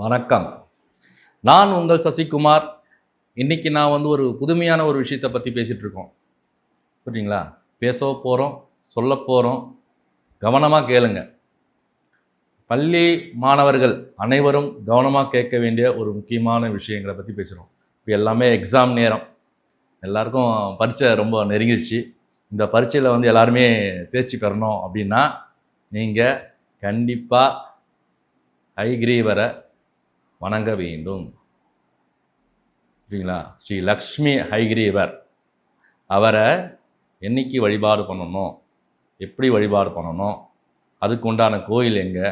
வணக்கம். நான் உங்கள் சசிகுமார். இன்றைக்கி நான் வந்து ஒரு புதுமையான ஒரு விஷயத்தை பற்றி பேசிகிட்ருக்கோம் புரியுங்களா பேச போகிறோம் சொல்ல போகிறோம் கவனமாக கேளுங்க. பள்ளி மாணவர்கள் அனைவரும் கவனமாக கேட்க வேண்டிய ஒரு முக்கியமான விஷயங்களை பற்றி பேசுகிறோம் இப்போ எல்லாமே எக்ஸாம் நேரம். எல்லாருக்கும் பரீட்சை ரொம்ப நெருங்கிடுச்சு. இந்த பரீட்சையில் வந்து எல்லாருமே தேர்ச்சி பெறணும் அப்படின்னா நீங்கள் கண்டிப்பாக ஹைகிரீவரை வணங்க வேண்டும். சரிங்களா ஸ்ரீ லக்ஷ்மி ஹைகிரீவர். அவரை என்னைக்கு வழிபாடு பண்ணணும் எப்படி வழிபாடு பண்ணணும் அதுக்கு உண்டான கோயில் எங்கே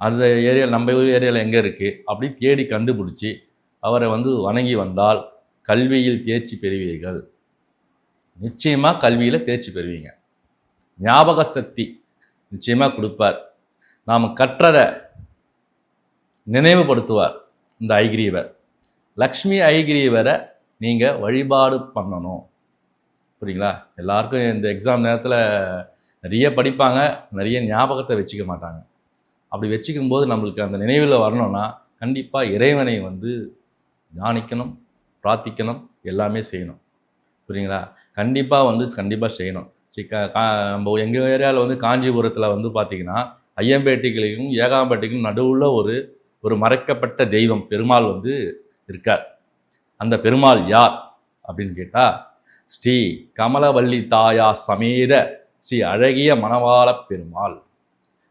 அந்த ஏரியா நம்ம ஏரியாவில் எங்கே இருக்குது அப்படி தேடி கண்டுபிடிச்சி அவரை வந்து வணங்கி வந்தால் கல்வியில் தேர்ச்சி பெறுவீர்கள். நிச்சயமாக கல்வியில் தேர்ச்சி பெறுவீங்க. ஞாபக சக்தி நிச்சயமாக கொடுப்பார். நாம் கற்றதை நினைவுபடுத்துவார். இந்த ஐகிரீவர். லக்ஷ்மி ஐகிரீவரை நீங்கள் வழிபாடு பண்ணணும். புரியுங்களா? எல்லாருக்கும் இந்த எக்ஸாம் நேரத்தில் நிறைய படிப்பாங்க நிறைய ஞாபகத்தை வச்சுக்க மாட்டாங்க. அப்படி வச்சுக்கும் போது நம்மளுக்கு அந்த நினைவில் வரணும்னா கண்டிப்பாக இறைவனை வந்து தியானிக்கணும் பிரார்த்திக்கணும் எல்லாமே செய்யணும். புரியுங்களா? கண்டிப்பாக வந்து கண்டிப்பாக செய்யணும். சரி கா நம்ம எங்கள் ஏரியாவில் வந்து காஞ்சிபுரத்தில் வந்து பார்த்திங்கன்னா ஐயம்பேட்டைகளையும் ஏகாம்பேட்டைக்கும் நடுவில் ஒரு ஒரு மறைக்கப்பட்ட தெய்வம் பெருமாள் வந்து இருக்கார். அந்த பெருமாள் யார் அப்படின்னு கேட்டால் ஸ்ரீ கமலவல்லி தாயா சமேத ஸ்ரீ அழகிய மணவாள பெருமாள்.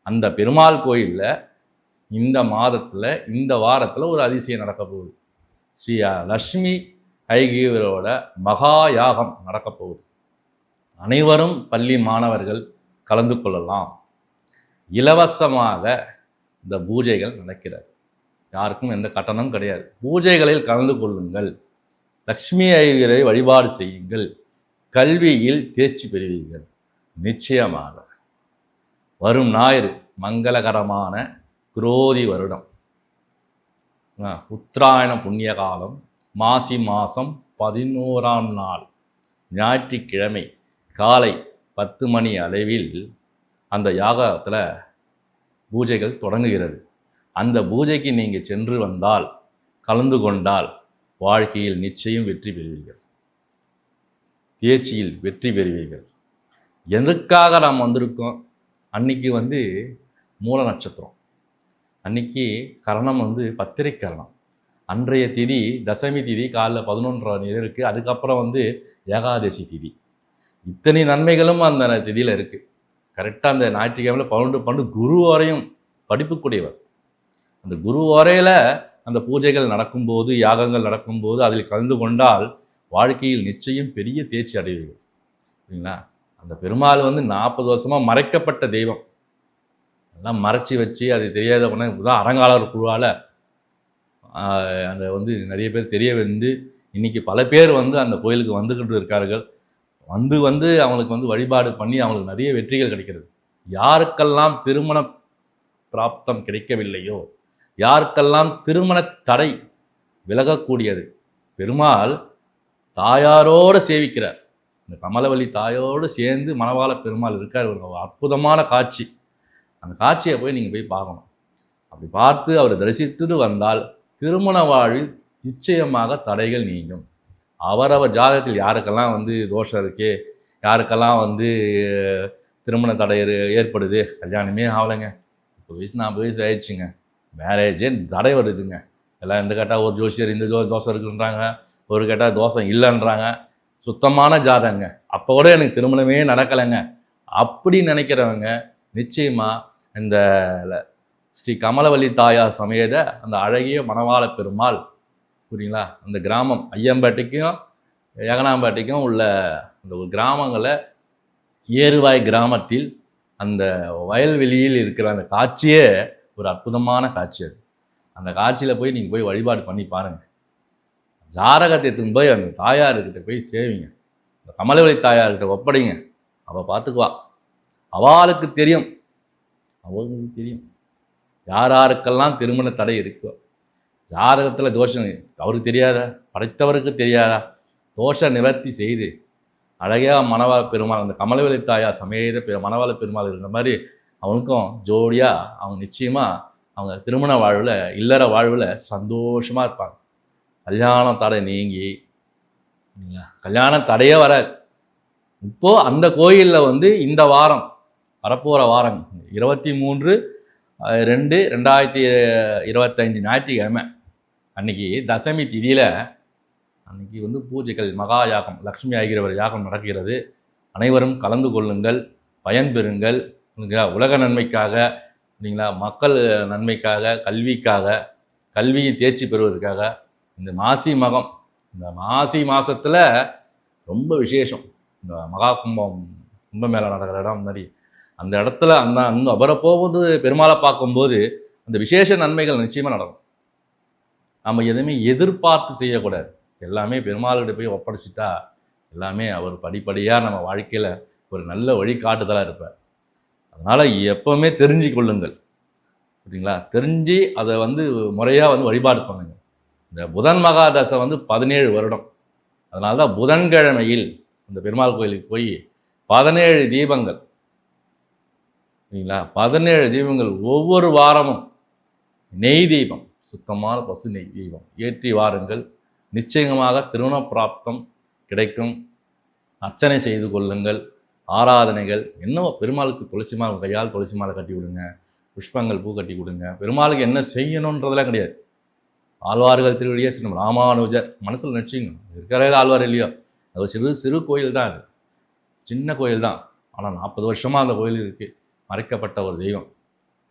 அந்த பெருமாள் கோயிலில் இந்த மாதத்தில் இந்த வாரத்தில் ஒரு அதிசயம் நடக்க போகுது. ஸ்ரீ லக்ஷ்மி ஐகியவரோட மகா யாகம் நடக்க போகுது. அனைவரும் பள்ளி மாணவர்கள் கலந்து கொள்ளலாம். இலவசமாக இந்த பூஜைகள் நடக்கிறது. யாருக்கும் எந்த கட்டணம் கிடையாது. பூஜைகளில் கலந்து கொள்ளுங்கள். லக்ஷ்மி ஐயரை வழிபாடு செய்யுங்கள். கல்வியில் தேர்ச்சி பெறுவீர்கள். நிச்சயமாக. வரும் ஞாயிறு மங்களகரமான குரோதி வருடம். உத்தராயண புண்ணிய காலம் மாசி மாதம் பதினோராம் நாள் ஞாயிற்றுக்கிழமை காலை பத்து மணி அளவில் அந்த யாகத்தில் பூஜைகள் தொடங்குகிறது. அந்த பூஜைக்கு நீங்கள் சென்று வந்தால் கலந்து கொண்டால் வாழ்க்கையில் நிச்சயம் வெற்றி பெறுவீர்கள். தேர்ச்சியில் வெற்றி பெறுவீர்கள். எதுக்காக நாம் வந்திருக்கோம்? அன்னைக்கு வந்து மூல நட்சத்திரம். அன்னைக்கு கரணம் வந்து பத்திரை கரணம். அன்றைய திதி தசமி திதி காலைல பதினொன்றரை இருக்குது அதுக்கப்புறம் வந்து ஏகாதசி திதி. இத்தனை நன்மைகளும் அந்த திதியில் இருக்குது கரெக்டாக அந்த ஞாயிற்றுக்கிழமையில் பன்னெண்டு பன்னெண்டு குரு வரையும் படிப்புக்குடையவர். அந்த குரு வரையில் அந்த பூஜைகள் நடக்கும்போது யாகங்கள் நடக்கும்போது அதில் கலந்து கொண்டால் வாழ்க்கையில் நிச்சயம் பெரிய தேர்ச்சி அடைவீர்கள். சரிங்களா அந்த பெருமாள் வந்து நாற்பது வருஷமாக மறைக்கப்பட்ட தெய்வம். எல்லாம் மறைச்சி வச்சு அது தெரியாத உடனே தான் அறங்காலர் குழுவால் அந்த வந்து நிறைய பேர் தெரிய வந்து இன்னைக்கு பல பேர் வந்து அந்த கோயிலுக்கு வந்துக்கிட்டு இருக்கார்கள். வந்து வந்து அவங்களுக்கு வந்து வழிபாடு பண்ணி அவங்களுக்கு நிறைய வெற்றிகள் கிடைக்கிறது. யாருக்கெல்லாம் திருமண பிராப்தம் கிடைக்கவில்லையோ யாருக்கெல்லாம் திருமண தடை விலகக்கூடியது? பெருமாள் தாயாரோடு சேவிக்கிறார். இந்த கமலவல்லி தாயோடு சேர்ந்து மணவாள பெருமாள் இருக்கார். ஒரு அற்புதமான காட்சி. அந்த காட்சியை போய் நீங்கள் போய் பார்க்கணும். அப்படி பார்த்து அவரை தரிசித்துட்டு வந்தால் திருமண வாழ்வில் நிச்சயமாக தடைகள் நீங்கும். அவரவர் ஜாதகத்தில் யாருக்கெல்லாம் வந்து தோஷம் இருக்கே யாருக்கெல்லாம் வந்து திருமண தடை ஏற்படுது கல்யாணமே ஆகலைங்க. இப்போ வயசு நாற்பது வயசு ஆயிடுச்சுங்க. மேரேஜே தடை வருதுங்க எல்லாம் இந்த கேட்டால் ஒரு ஜோசியர் இந்த ஜோ தோசை இருக்குன்றாங்க. ஒரு கேட்டால் தோசை இல்லைன்றாங்க. சுத்தமான ஜாதகங்க. அப்போ கூட எனக்கு திருமணமே நடக்கலைங்க. அப்படி நினைக்கிறவங்க நிச்சயமாக இந்த ஸ்ரீ கமலவல்லி தாயார் சமேத அந்த அழகிய மணவாள பெருமாள் புரியுங்களா? அந்த கிராமம் ஐயம்பேட்டைக்கும் ஏகனாம்பேட்டைக்கும் உள்ள அந்த கிராமங்களை ஏறுவாய் கிராமத்தில் அந்த வயல்வெளியில் இருக்கிற அந்த காட்சியே ஒரு அற்புதமான காட்சி அது. அந்த காட்சியில் போய் நீங்கள் போய் வழிபாடு பண்ணி பாருங்கள் ஜாரகத்தை எடுத்துன்னு போய் அந்த தாயார்கிட்ட போய் சேவிங்க. அந்த கமலவழி தாயார்கிட்ட ஒப்படைங்க. அவள் பார்த்துக்குவா அவளுக்கு தெரியும். அவங்களுக்கு தெரியும். யார் யாருக்கெல்லாம் திருமண தடை இருக்கோ. ஜாதகத்தில் தோஷம் அவருக்கு தெரியாதா? படைத்தவருக்கு தெரியாதா? தோஷ நிவர்த்தி செய்து அழகாக மணவாள பெருமாள் அந்த கமலவெளி தாயா சமேத பெ- மணவாள பெருமாள் இருந்த மாதிரி அவனுக்கும் ஜோடியாக அவங்க நிச்சயமாக அவங்க திருமண வாழ்வில் இல்லற வாழ்வில் சந்தோஷமாக இருப்பாங்க. கல்யாணம் தடை நீங்கி கல்யாணம் தடையே வராது. இப்போது அந்த கோயிலில் வந்து இந்த வாரம் வரப்போகிற வாரம் இருபத்தி மூன்று ரெண்டு ரெண்டாயிரத்தி இருபத்தஞ்சி ஞாயிற்றுக்கிழமை அன்னைக்கு தசமி திதியில் அன்னைக்கு வந்து பூஜைகள் மகா யாகம் லக்ஷ்மி ஆகிறவர் யாகம் நடக்கிறது. அனைவரும் கலந்து கொள்ளுங்கள் பயன்பெறுங்கள் இல்லைங்களா உலக நன்மைக்காக இல்லைங்களா மக்கள் நன்மைக்காக கல்விக்காக கல்வியில் தேர்ச்சி பெறுவதற்காக இந்த மாசி மகம் இந்த மாசி மாதத்தில் ரொம்ப விசேஷம். இந்த மகா கும்பம் கும்பமேளா நடக்கிற இடம் மாதிரி. அந்த இடத்துல அந்த அந்த அவரை போகும்போது பெருமாளை பார்க்கும்போது அந்த விசேஷ நன்மைகள் நிச்சயமாக நடக்கும். நம்ம எதுவுமே எதிர்பார்த்து செய்யக்கூடாது. எல்லாமே பெருமாள்கிட்ட போய் ஒப்படைச்சிட்டா எல்லாமே அவர் படிப்படியாக நம்ம வாழ்க்கையில் ஒரு நல்ல வழிகாட்டுதலாக இருப்பார். அதனால் எப்போவுமே தெரிஞ்சு கொள்ளுங்கள் சரிங்களா தெரிஞ்சு அதை வந்து முறையாக வந்து வழிபாடு பண்ணுங்கள் இந்த புதன் மகாதசை வந்து பதினேழு வருடம். அதனால தான் புதன்கிழமையில் இந்த பெருமாள் கோயிலுக்கு போய் பதினேழு தீபங்கள். சரிங்களா பதினேழு தீபங்கள் ஒவ்வொரு வாரமும். நெய் தீபம் சுத்தமான பசு நெய் தீபம். ஏற்றி வாருங்கள். நிச்சயமாக திருமண பிராப்தம் கிடைக்கும். அர்ச்சனை செய்து கொள்ளுங்கள். ஆராதனைகள் என்னவோ பெருமாளுக்கு துளசி மாலை கையால் துளசி மாலை கட்டி விடுங்க புஷ்பங்கள் பூ கட்டி கொடுங்க பெருமாளுக்கு என்ன செய்யணுன்றதெல்லாம் கிடையாது. ஆழ்வார்கள் திருவடியே சின்ன ராமானுஜர் மனசில் நினச்சிங்க இருக்கிறதில் ஆழ்வார் இல்லையோ? அது ஒரு சிறு சிறு கோயில் தான் அது. சின்ன கோயில் தான். ஆனால் நாற்பது வருஷமாக அந்த கோயில் இருக்குது மறைக்கப்பட்ட ஒரு தெய்வம்.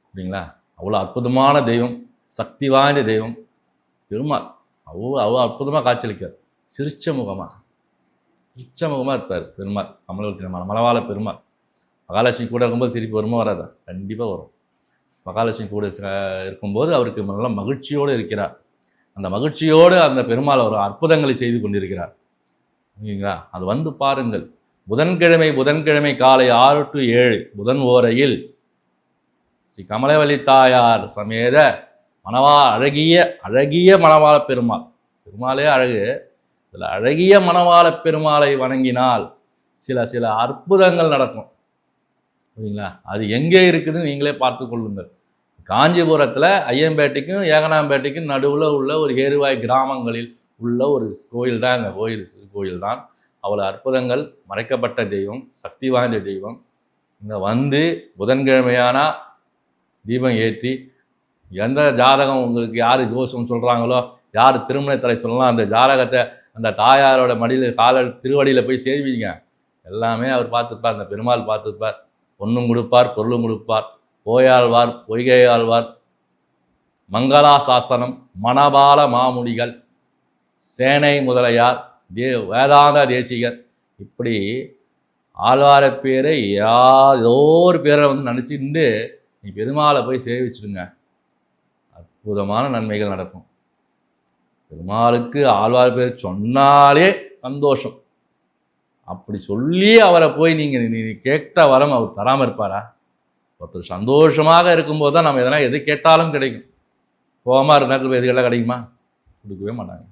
சரிங்களா அவ்வளோ அற்புதமான தெய்வம் சக்தி வாய்ந்த தெய்வம். பெருமாள் அவ்வளோ அவ்வளோ அற்புதமாக காட்சியளிக்கார் சிரிச்ச முகமாக உச்சமுகமாக இருப்பார் பெருமாள் கமலவர்த்தி மல மலவாள பெருமாள். மகாலட்சுமி கூட இருக்கும்போது சிரிப்பு வருமா வராதா? கண்டிப்பாக வரும். மகாலட்சுமி கூட ச- இருக்கும்போது அவருக்கு நல்ல மகிழ்ச்சியோடு இருக்கிறார். அந்த மகிழ்ச்சியோடு அந்த பெருமாள் அவர் அற்புதங்களை செய்து கொண்டிருக்கிறார். ஓகேங்களா அது வந்து பாருங்கள். புதன்கிழமை புதன்கிழமை காலை ஆறு டு ஏழு புதன் ஓரையில் ஸ்ரீ கமலவல்லி தாயார் சமேத மணவா அழகிய அழகிய மணவாள பெருமாள். பெருமாளே அழகு. இதில் அழகிய மணவாள பெருமாளை வணங்கினால் சில சில அற்புதங்கள் நடக்கும். சரிங்களா அது எங்கே இருக்குதுன்னு நீங்களே பார்த்து கொள்ளுங்கள். காஞ்சிபுரத்தில் ஐயம்பேட்டைக்கும் ஏகனாம்பேட்டைக்கும் நடுவில் உள்ள ஒரு ஏறுவாய் கிராமங்களில் உள்ள ஒரு கோயில் தான் இந்த கோயில் சிறு கோயில் தான். அவ்வளோ அற்புதங்கள் மறைக்கப்பட்ட தெய்வம் சக்தி வாய்ந்த தெய்வம். இங்கே வந்து புதன்கிழமையானா தீபம் ஏற்றி எந்த ஜாதகம் உங்களுக்கு யார் ஜோசம் சொல்கிறாங்களோ யார் திருமண தலை சொல்லலாம் அந்த ஜாதகத்தை அந்த தாயாரோட மடியில் கால திருவடியில் போய் சேவிங்க. எல்லாமே அவர் பார்த்துப்பார் அந்த பெருமாள் பார்த்துப்பார். பொண்ணும் கொடுப்பார் பொருளும் கொடுப்பார். போயாழ்வார் பொய்கையாழ்வார். மங்களாசாசனம் மணபால மாமுடிகள் சேனை முதலையார் தே வேதாந்த தேசிகர். இப்படி ஆழ்வார பேரை ஏதோ ஒரு பேரை வந்து நினச்சிட்டு நீ பெருமாளை போய் சேவிச்சிடுங்க. அற்புதமான நன்மைகள் நடக்கும். பெருமாளுக்கு ஆழ்வார் பேர் சொன்னாலே சந்தோஷம். அப்படி சொல்லி அவரை போய் நீங்கள் நீ கேட்ட வரம் அவர் தராமல் இருப்பாரா? ஒருத்தர் சந்தோஷமாக இருக்கும்போது தான் நம்ம எதனா எது கேட்டாலும் கிடைக்கும். கோபமாக இருந்தால் நேரத்தில் எது கிடைக்குமா? கொடுக்கவே மாட்டாங்க.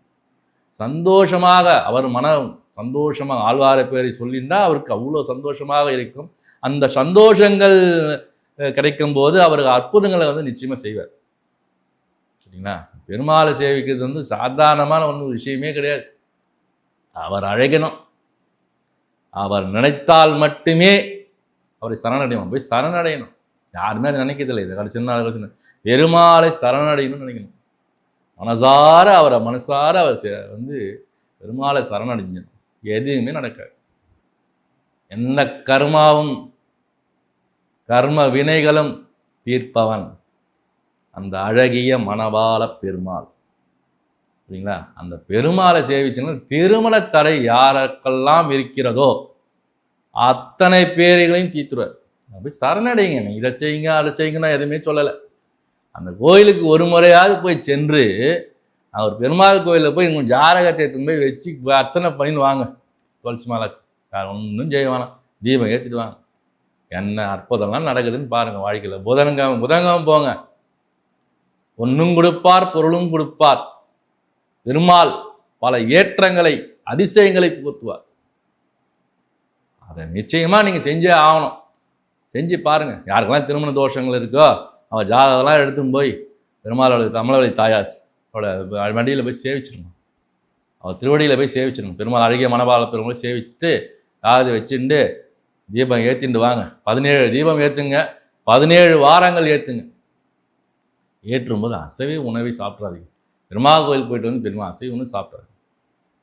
சந்தோஷமாக அவர் மன சந்தோஷமாக ஆழ்வார பேரை சொல்லிண்டா அவருக்கு அவ்வளோ சந்தோஷமாக இருக்கும். அந்த சந்தோஷங்கள் கிடைக்கும்போது அவர் அற்புதங்களை வந்து நிச்சயமாக செய்வார். சரிங்களா? பெருமாளை சேவிக்கிறது வந்து சாதாரணமான ஒன்றும் விஷயமே கிடையாது. அவர் அழைக்கணும் அவர் நினைத்தால் மட்டுமே அவரை சரணடையணும். போய் சரணடையணும். யாருமே அதை நினைக்கிறதில்லை. இதை கடைசி நாள் கடைசி பெருமாளை சரணடையணும்னு நினைக்கணும். மனசார அவரை மனசார அவர் சே- வந்து பெருமாளை சரணடைஞ்சணும் எதுவுமே நடக்காது. எந்த கர்மாவும் கர்ம வினைகளும் தீர்ப்பவன். அந்த அழகிய மணவாள பெருமாள். சரிங்களா அந்த பெருமாளை சேவிச்சுன்னா திருமண தடை யாருக்கெல்லாம் இருக்கிறதோ அத்தனை பேர்களையும் தீத்துருவார். அப்படி சரணடைங்க. நீ இதை செய்யுங்க அதை செய்யுங்கன்னா எதுவுமே சொல்லலை. அந்த கோயிலுக்கு ஒரு முறையாவது போய் சென்று அவர் பெருமாள் கோயிலில் போய் உங்கள் ஜாரகத்தை எடுத்துன்னு போய் வச்சு அர்ச்சனை பண்ணின்னு வாங்க. துளசி மாலாச்சு வேறு ஒன்றும் செய்ய வேணாம். தீபம் ஏற்றிட்டு வாங்க. என்ன அற்புதம்லாம் நடக்குதுன்னு பாருங்கள் வாழ்க்கையில். புதன்கிழமை புதன்கிழமை போங்க. பொன்னும் கொடுப்பார் பொருளும் கொடுப்பார். பெருமாள் பல ஏற்றங்களை அதிசயங்களை புகுத்துவார். அதை நிச்சயமாக நீங்கள் செஞ்சே ஆகணும். செஞ்சு பாருங்கள் யாருக்கெல்லாம் திருமண தோஷங்கள் இருக்கோ அவள் ஜாதகெல்லாம் எடுத்துன்னு போய் பெருமாளோட தமிழவழி தாயாசோட வண்டியில் போய் சேவிச்சிடணும் அவள் திருவடியில் போய் சேவிச்சிடணும் பெருமாள் அழகிய மனபால பெருமாளை சேவிச்சுட்டு காது வச்சுட்டு தீபம் ஏற்றிட்டு வாங்க. பதினேழு தீபம் ஏற்றுங்க பதினேழு வாரங்கள் ஏற்றுங்க ஏற்றும்போது அசைவ உணவை சாப்பிட்றாதீங்க பெருமாள் கோயில் போயிட்டு வந்து பெருமாள் அசைவ உணவு சாப்பிட்றாரு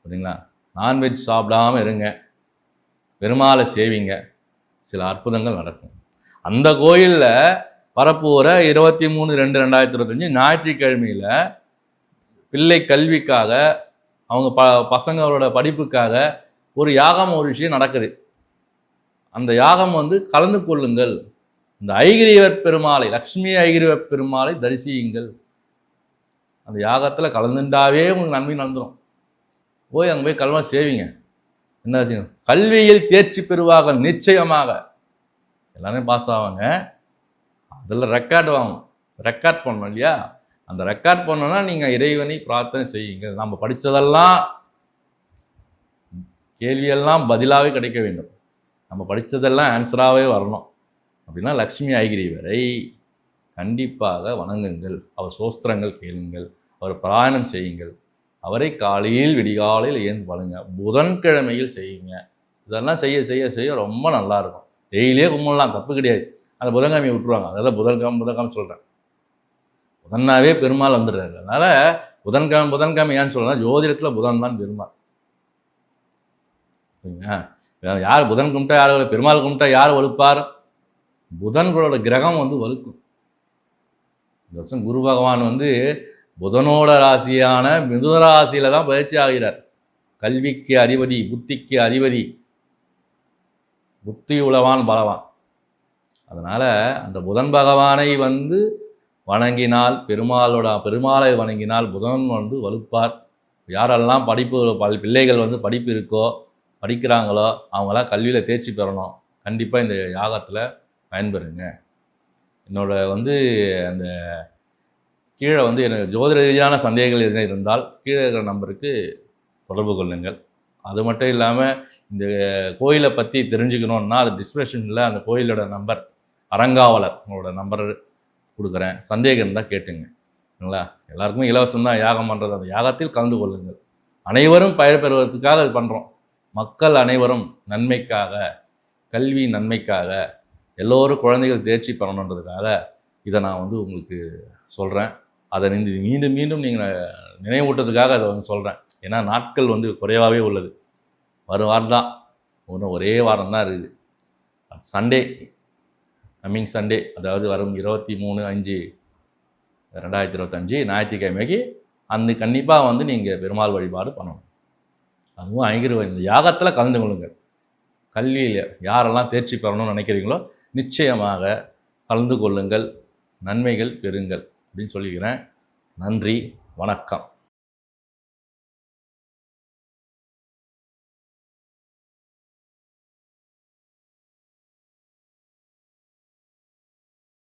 சரிங்களா நான்வெஜ் சாப்பிடாம இருங்க. பெருமாளை சேவிங்க. சில அற்புதங்கள் நடக்கும். அந்த கோயிலில் வரப்போகிற இருபத்தி மூணு ரெண்டு ரெண்டாயிரத்தி இருபத்தஞ்சி ஞாயிற்றுக்கிழமையில் பிள்ளை கல்விக்காக அவங்க ப பசங்களோட படிப்புக்காக ஒரு யாகம் ஒரு விஷயம் நடக்குது. அந்த யாகம் வந்து கலந்து கொள்ளுங்கள். இந்த ஐகிரியவர் பெருமாளை லக்ஷ்மி ஐகிரியவர் பெருமாளை தரிசியுங்கள். அந்த யாகத்தில் கலந்துட்டாவே உங்களுக்கு நன்மை நடந்துடும் போய் அங்கே போய் கல்வா சேவிங்க என்ன செய்யும் கல்வியில் தேர்ச்சி பெறுவார்கள் நிச்சயமாக. எல்லாரும் பாஸ் ஆவாங்க. அதில் ரெக்கார்டு வாங்கணும். ரெக்கார்ட் பண்ணணும் இல்லையா? அந்த ரெக்கார்ட் பண்ணோன்னா நீங்கள் இறைவனை பிரார்த்தனை செய்யுங்க நம்ம படித்ததெல்லாம் கேள்வியெல்லாம் பதிலாகவே கிடைக்க வேண்டும். நம்ம படித்ததெல்லாம் ஆன்சராகவே வரணும். அப்படின்னா லக்ஷ்மி ஐகிரிவரை கண்டிப்பாக வணங்குங்கள். அவர் சோஸ்திரங்கள் கேளுங்கள். அவர் பிராயணம் செய்யுங்கள். அவரை காலையில் விடிகாலையில் ஏந்து பாருங்க புதன்கிழமையில் செய்யுங்க. இதெல்லாம் செய்ய செய்ய செய்ய ரொம்ப நல்லாயிருக்கும். டெய்லியே கும்பிடலாம் தப்பு கிடையாது. அந்த புதன்கிழமையை விட்டுருவாங்க. அதெல்லாம் புதன்கிழமை புதன்கிழமை சொல்கிறேன் புதன்னாவே பெருமாள் வந்துடுறாரு. அதனால் புதன்கிழமை புதன்கிழமை ஏன்னு சொல்றேன்னா ஜோதிடத்தில் புதன் தான் பெருமாள். சரிங்களா? யார் புதன் கும்பிட்டா யார் பெருமாள் கும்பிட்டா யார் வலுப்பார்? புதன்களோட கிரகம் வந்து வலுக்கும். இந்த வருஷம் குரு பகவான் வந்து புதனோட ராசியான மிதுன ராசியில் தான் பயிற்சி ஆகிறார். கல்விக்கு அதிபதி புத்திக்கு அதிபதி புத்தி உளவான் பலவான். அதனால் அந்த புதன் பகவானை வந்து வணங்கினால் பெருமாளோட பெருமாளை வணங்கினால் புதன் வந்து வலுப்பார். யாரெல்லாம் படிப்பு பல் பிள்ளைகள் வந்து படிப்பு இருக்கோ படிக்கிறாங்களோ அவங்களாம் கல்வியில் தேர்ச்சி பெறணும். கண்டிப்பாக இந்த யாகத்தில் பயன்பெறுங்க. என்னோட வந்து அந்த கீழே வந்து எனக்கு ஜோதிட ரீதியான சந்தேகங்கள் எதுவும் இருந்தால் கீழே இருக்கிற நம்பருக்கு தொடர்பு கொள்ளுங்கள். அது மட்டும் இல்லாமல் இந்த கோயிலை பற்றி தெரிஞ்சுக்கணுன்னா அது டிஸ்கிரிப்ஷனில் அந்த கோயிலோட நம்பர் அறங்காவலர் உங்களோட நம்பர் கொடுக்குறேன். சந்தேகம் இருந்தால் கேட்டுங்க. சரிங்களா? எல்லாருக்குமே இலவசம் தான் யாகம் பண்ணுறது அந்த யாகத்தில் கலந்து கொள்ளுங்கள். அனைவரும் பயர் பெறுவதற்காக அது பண்ணுறோம் மக்கள் அனைவரும் நன்மைக்காக கல்வி நன்மைக்காக எல்லோரும் குழந்தைகள் தேர்ச்சி பெறணுன்றதுக்காக இதை நான் வந்து உங்களுக்கு சொல்கிறேன் அதை நின்று மீண்டும் மீண்டும் நீங்கள் நினைவூட்டத்துக்காக அதை வந்து சொல்கிறேன் ஏன்னா நாட்கள் வந்து குறைவாகவே உள்ளது. வரும் வாரம் தான். ஒன்று ஒரே வாரம் தான் இருக்குது. சண்டே கம்மிங் சண்டே அதாவது வரும் இருபத்தி மூணு அஞ்சு ரெண்டாயிரத்தி இருபத்தஞ்சு ஞாயிற்றுக்கிழமைக்கு அந்த கண்டிப்பாக வந்து நீங்கள் பெருமாள் வழிபாடு பண்ணணும். அதுவும் ஐங்கிற இந்த யாகத்தில் கலந்து கொள்ளுங்கள். கல்வியில் யாரெல்லாம் தேர்ச்சி பெறணும்னு நினைக்கிறீங்களோ நிச்சயமாக கலந்து கொள்ளுங்கள் நன்மைகள் பெறுங்கள் அப்படின்னு சொல்லிக்கிறேன். நன்றி வணக்கம்.